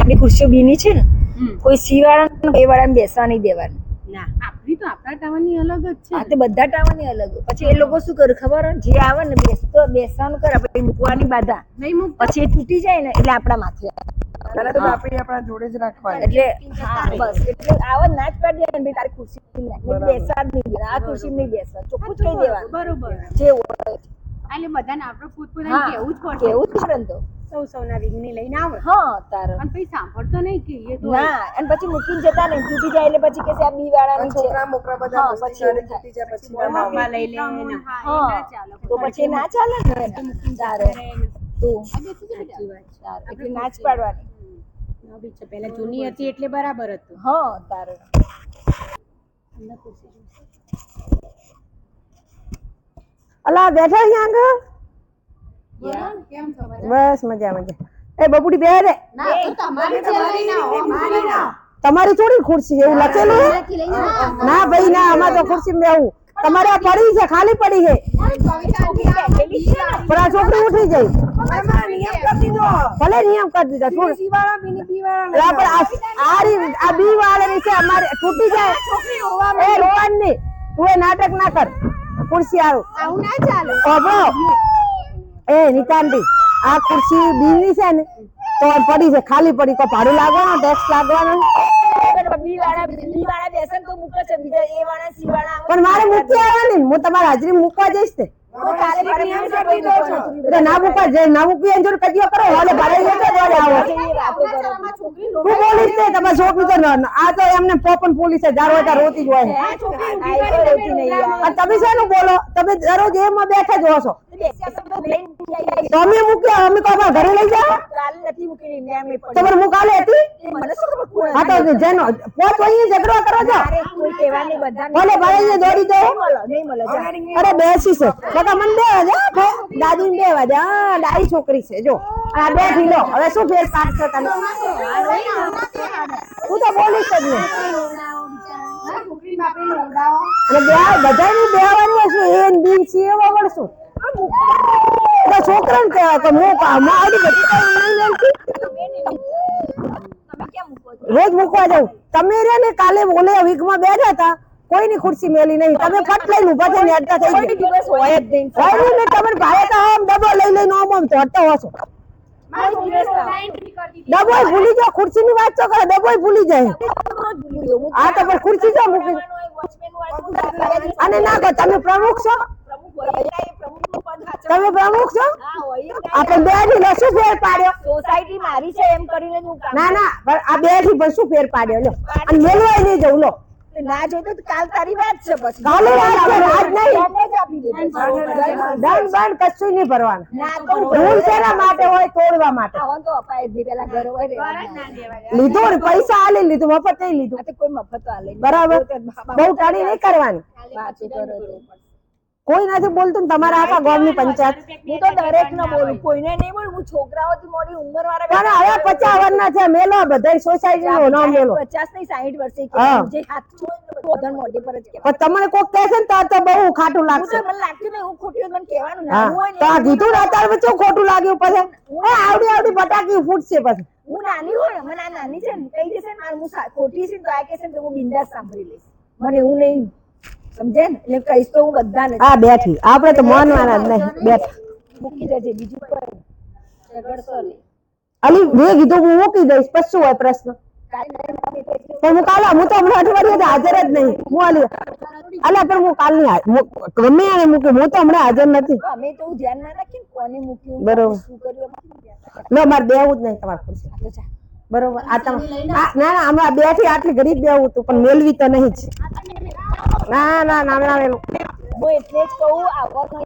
ખુરશીઓ બીની છે ને. કોઈ સી વાળા એ વાળાને બેસવા નહીં દેવાનું. ના આપણી તો આપણા ટાવરની અલગ જ છે. આ તે બધા ટાવાની અલગ. પછી એ લોકો શું કરે ખબર જે આવે ને બેસતો બેસવાનું કરે પછી મૂકવાની બાધા. નહીં મૂક પછી એ તૂટી જાય ને એટલે આપણા માથે. આવે. તો આપણી આપણા જોડે જ રાખવાની. એટલે હા. બસ એટલે આવા ના જ પાડી તારી ખુરશી નહીં બેસવા જ નહીં આ ખુરશી નહીં બેસવા. ચોખ્ખું જ કહી દેવાનું. બરોબર. જે હોય. એટલે બધાને આપણે પોતપોતાને કેવું જ પડશે. કેવું જ પડે તો. સૌ સૌના વિઘ્ની લઈને આવે. હા તારો. અને પછી સાંભળતો નહીં કે એ તો ના અને પછી મૂકીને જતા ને તૂટી જાય એટલે પછી કે આ બી વાળાની છે છોકરા મોકરા બધા પછી એવું જાય પછી મામા લઈ લે ને હા. તો પછી ના ચાલે ને તારે. તો. સાચી વાત એટલે ના જ પાડવાની ના છે. પહેલા જૂની હતી એટલે બરાબર હતું. હા તારે. અલા બેઠા અહીંયા આગળ? કેમ છો બસ મજા મજા. એ બબુડી બેહે રે તમારી થોડી ખુરશી એવું લખેલું ના ભાઈ ના અમારે તો ખુરશી બેવું તમારે આ પડી છે ખાલી પડી છે. પણ આ છોકરી ઉઠી જાય ભલે નિયમ કરી દીધા થોડું. પણ આ આ રી- આ બી વાળાની છે અમારે તૂટી જાય. એ રોવાની નહીં તું એ નાટક ના કર. ખુરશી આવું. આવું ના ચાલે. એ આ ખુરશી બીની છે ને તો પડી છે ખાલી પડી. તો ભાડું લાગવાનું ટેક્સ લાગવાનો? છે પણ મારે મૂકી આવવાની હું તમારી હાજરી મૂકવા જઈશ તે. ના મૂકવા જઈ ના મૂકી એની જોડે કજીયો કરો હાલે જતો આવો. તે તમારી છોકરી તો ન- આ તો એમને પોપન પોલીસે જારો હોય ત્યાં રોતી જ હોય. તમે શેનું બોલો? તમે દરરોજ એમાં બેઠા જ હો છો બેસ્યા તો લઈને આવી. તો મૂક્યા અમે કોઈ અમારા ઘરે લઈ જાઓ કાલે નથી મેં હતી? મને શું ખબર હા તો જેનો પોચ અહીં ઝઘડો કરો છો કોઈ કહેવા નહીં ભલે ભાઈ ને દોડી દો નહીં મળો, નહીં મળો, જા. અરે બેસી છે. બકા મને દેવા દે દાદી ને દે હા ડાઈ છોકરી છે જો. આ બે લો. હવે શું ફેર પાડશો તમે? હું તો બોલીશ જ નહીં. એટલે બે બધાની બેહવાની હશે એ દિન સી એવા વળશું. છોકરાને કહેવા કે હું બધી. તમે? રોજ મૂકવા જાઉં તમે રે ને કાલે ઓલે વીકમાં બેઠા હતા કોઈની ખુરશી મેલી નહીં તમે ફટ લઈને ઊભા થઈને અડધા થઈ ગયા દિવસ હોય જ નહીં. હોય ને તમારે ભાઈ તો આમ ડબો લઈ લઈને આમ આમ ચોટતા હશો ડબોય ભૂલી જાવ ખુરશી ની વાત તો કરે ડબોય ભૂલી જાય. હું આ તો પણ ખુરશી જો મૂકી. અને ના કહો તમે પ્રમુખ છો પ્રમુખ હોય એટલે એ પ્રમુખનું પદ હાચવવાનું. તમે પ્રમુખ છો આપણે બેથી શું ફેર પાડ્યો સોસાયટી મારી છે એમ કરીને હું ના ના પણ આ બેથી પણ શું ફેર પાડ્યો લો અને મેલવાય નહીં જવું લો ના જોઈતો તો કાલ તારી વાત છે પછી કાલે વાત છે, આજ નહીં. એને જ આપી દે પછી. દંડ બંધ કશું નહીં ભરવાનું ના તો હું રૂલ શેના માટે હોય તોડવા માટે તો અપાય જ પેલા ઘર હોય લીધું ને પૈસા આલી લીધું મફત નહીં લીધું કોઈ મફત આલે બરાબર બહુ ટાણી નહીં કરવાની વાતો કરો તો. કોઈ નથી બોલતું તમારા આખા ગામની પંચાયત. હું તો દરેક ને બોલું કોઈને નહીં બોલું હું છોકરાઓથી મોટી ઉંમર પણ હવે પચાસ વર્ષના છે મેલો બધા સોસાયટી નો નામ મેલો. પચાસની સાઈઠ વર્ષે હા. જે હાથ હોય ને મોઢે પર જ. પણ તમને કોક કહેશે ને તો બહુ ખાટું લાગશે. મને લાગતું નહીં હું ખોટી મને કહેવાનું ના હોય તો કીધું ને અત્યારે વચ્ચે ખોટું લાગ્યું પછી? એ આવડી આવડી બટાકી ફૂટશે પછી. હું નાની હોય ને મને આ નાની છે ને કહી દેશે ને હું ખોટી છે ને તો આ કહેશે ને તો હું બિંદાસ સાંભળી લઈશ. મને એવું નહીં. સમજે ને? એટલે કહીશ તો હું બધાને આ બેઠી. આપણે તો માનવાના જ નહીં. બેઠા. મૂકી દેજે બીજું કોઈ ઝઘડશો નહીં. અલી મેં કીધું હું મૂકી દઈશ. પછી શું હોય પ્રશ્ન. નહીં પણ હું કાલે હું તો હમણાં અઠવાડિયે હાજર જ નહીં. હું અલી અલા પણ હું કાલની હા- ગમે એને મૂકી. હું તો હમણાં હાજર નથી. અમે તો ધ્યાન ના રાખીએ કોને મૂક્યું બરોબર. શું કર્યું. લો મારે બેવું જ નહીં તમારે ખુરશી બરોબર. આ તમે ના ના હમણાં બેથી આટલી ગરીબ બેવું હતું પણ મેળવી તો નહીં જ. ના ના ના ના મેલું હું એટલે જ કહું આવવાનું